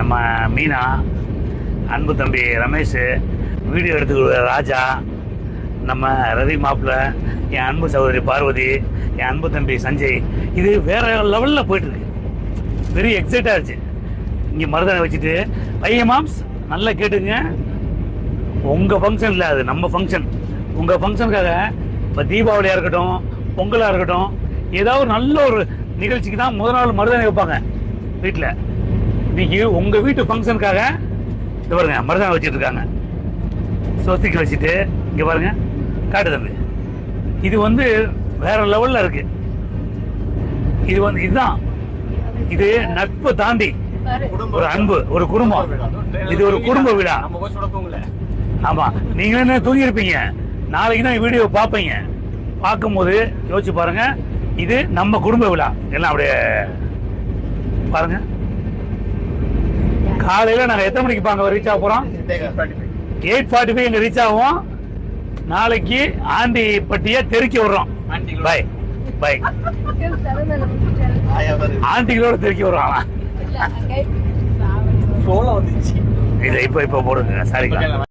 நம்ம மீனா அன்பு தம்பி ரமேஷ் வீடியோ எடுத்துக்கிற ராஜா நம்ம ரவி மாப்பிள்ள என் அன்பு சகோதரி பார்வதி என் அன்பு தம்பி சஞ்சய் இது வேற லெவலில் போயிட்டுருக்கு. வெரி எக்ஸைட்டாக இருந்துச்சு. இங்கே மருதானை வச்சுட்டு பையன் மாம்ஸ் நல்லா கேட்டுங்க. உங்கள் ஃபங்க்ஷன் இல்லை அது நம்ம ஃபங்க்ஷன் உங்கள் ஃபங்க்ஷனுக்காக இப்போ தீபாவளியாக இருக்கட்டும் பொங்கலாக இருக்கட்டும் ஏதாவது ஒரு நல்ல ஒரு நிகழ்ச்சிக்கு தான் முதல் நாள் மருதனை வைப்பாங்க வீட்டில் இன்னைக்கு உங்கள் வீட்டு ஃபங்க்ஷனுக்காக இது பாருங்க மருதாணம் வச்சுட்டு இருக்காங்க. சொத்திக்கு வச்சுட்டு இங்கே பாருங்க காட்டு தம்பி. இது வந்து வேற லெவலில் இருக்கு. இது வந்து இதுதான். இது நட்பு தாண்டி ஒரு அன்பு ஒரு குடும்பம். இது ஒரு குடும்ப விழா. நம்ம ஆமா. நீங்க என்ன தூங்கியிருப்பீங்க? நாளைக்கு தான் வீடியோ பார்ப்பீங்க. பார்க்கும்போது யோசிச்சு பாருங்க. இது நம்ம குடும்ப விழா. எல்லாம் அப்படியே பாருங்க. காலையில நாங்க எத்தனை மணிக்கு பாங்க ரீச் ஆக போறோம்? எயிட் ஃபார்ட்டி ஃபைவ் இங்க ரீச் ஆகும் நாளைக்கு ஆண்டி பட்டிய தெருக்கி விடுறோம். ஆண்டிகளோட. பை பை ஆண்டிகளோட தெருக்கி வந்துச்சு இல்ல இப்ப இப்ப போடுங்க. சாரிங்களா.